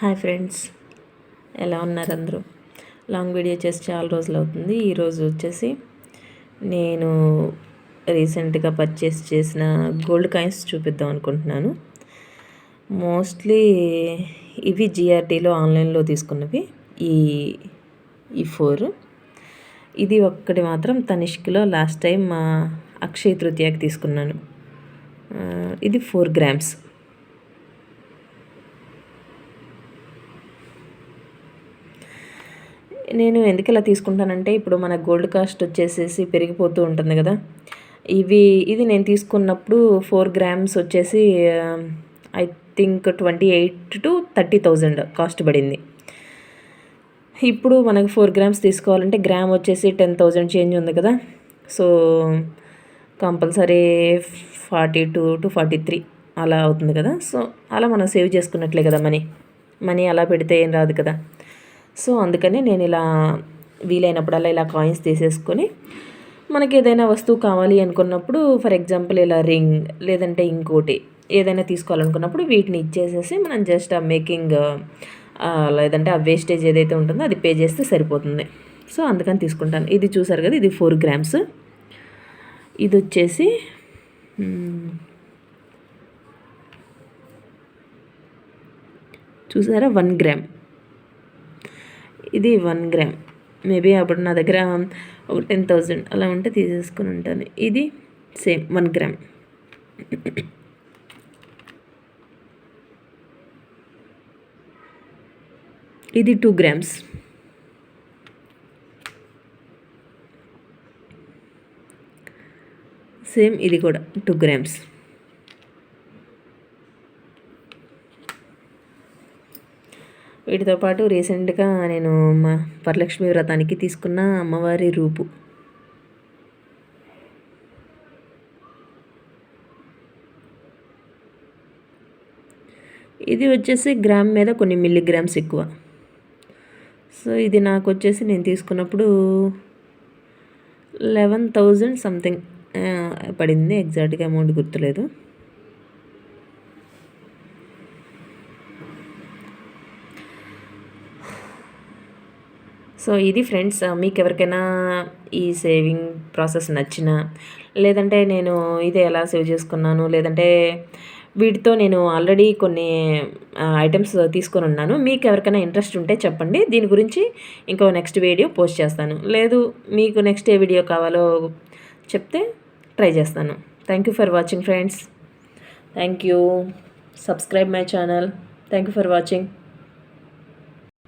Hi friends. ఎలా ఉన్నారు అందరూ? లాంగ్ వీడియో చేసి చాలా రోజులు అవుతుంది. ఈరోజు వచ్చేసి నేను రీసెంట్గా పర్చేస్ చేసిన గోల్డ్ కాయిన్స్ చూపిద్దాం అనుకుంటున్నాను. మోస్ట్లీ ఇవి జిఆర్టీలో ఆన్లైన్లో తీసుకున్నవి. ఈ ఈ ఫోర్. ఇది ఒక్కటి మాత్రం తనిష్క్లో లాస్ట్ టైం మా అక్షయ తృతీయకి తీసుకున్నాను. ఇది ఫోర్ గ్రామ్స్. నేను ఎందుకు ఇలా తీసుకుంటానంటే ఇప్పుడు మన గోల్డ్ కాస్ట్ వచ్చేసేసి పెరిగిపోతూ ఉంటుంది కదా. ఇవి ఇది నేను తీసుకున్నప్పుడు ఫోర్ గ్రామ్స్ వచ్చేసి I think twenty eight to thirty thousand cost పడింది. ఇప్పుడు మనకు ఫోర్ గ్రామ్స్ తీసుకోవాలంటే గ్రామ్ వచ్చేసి టెన్ థౌజండ్ చేంజ్ ఉంది కదా. So compulsory forty two to forty three అలా అవుతుంది కదా. సో అలా మనం సేవ్ చేసుకున్నట్లే కదా మనీ. మనీ అలా పెడితే ఏం రాదు కదా. సో అందుకని నేను ఇలా వీలైనప్పుడల్లా ఇలా కాయిన్స్ తీసేసుకొని మనకి ఏదైనా వస్తువు కావాలి అనుకున్నప్పుడు ఫర్ ఎగ్జాంపుల్ ఇలా రింగ్ లేదంటే ఇంకోటి ఏదైనా తీసుకోవాలనుకున్నప్పుడు వీటిని ఇచ్చేసేసి మనం జస్ట్ ఆ మేకింగ్ లేదంటే ఆ వేస్టేజ్ ఏదైతే ఉంటుందో అది పే చేస్తే సరిపోతుంది. సో అందుకని తీసుకుంటాను. ఇది చూసారు కదా ఇది ఫోర్ గ్రామ్స్. ఇది వచ్చేసి చూసారా? One gram. ఇది వన్ గ్రామ్. మేబీ అప్పుడు నా దగ్గర ఒక టెన్ థౌజండ్ అలా ఉంటే తీసేసుకుని ఉంటాను. ఇది సేమ్ వన్ గ్రామ్. ఇది టూ గ్రామ్స్. సేమ్ ఇది కూడా టూ గ్రామ్స్. వీటితో పాటు రీసెంట్గా నేను మా వరలక్ష్మి వ్రతానికి తీసుకున్న అమ్మవారి రూపు. ఇది వచ్చేసి గ్రామ్ మీద కొన్ని మిల్లీగ్రామ్స్ ఎక్కువ. సో ఇది నాకు వచ్చేసి నేను తీసుకున్నప్పుడు లెవెన్ థౌజండ్ సంథింగ్ పడింది. ఎగ్జాక్ట్గా అమౌంట్ గుర్తులేదు. సో ఇది ఫ్రెండ్స్ మీకు ఎవరికైనా ఈ సేవింగ్ ప్రాసెస్ నచ్చిన లేదంటే నేను ఇది ఎలా సేవ్ చేసుకున్నాను లేదంటే వీటితో నేను ఆల్రెడీ కొన్ని ఐటమ్స్ తీసుకొని ఉన్నాను మీకు ఎవరికైనా ఇంట్రెస్ట్ ఉంటే చెప్పండి దీని గురించి ఇంకో నెక్స్ట్ వీడియో పోస్ట్ చేస్తాను. లేదు మీకు నెక్స్ట్ ఏ వీడియో కావాలో చెప్తే ట్రై చేస్తాను. Thank you for watching friends thank you subscribe my channel thank you for watching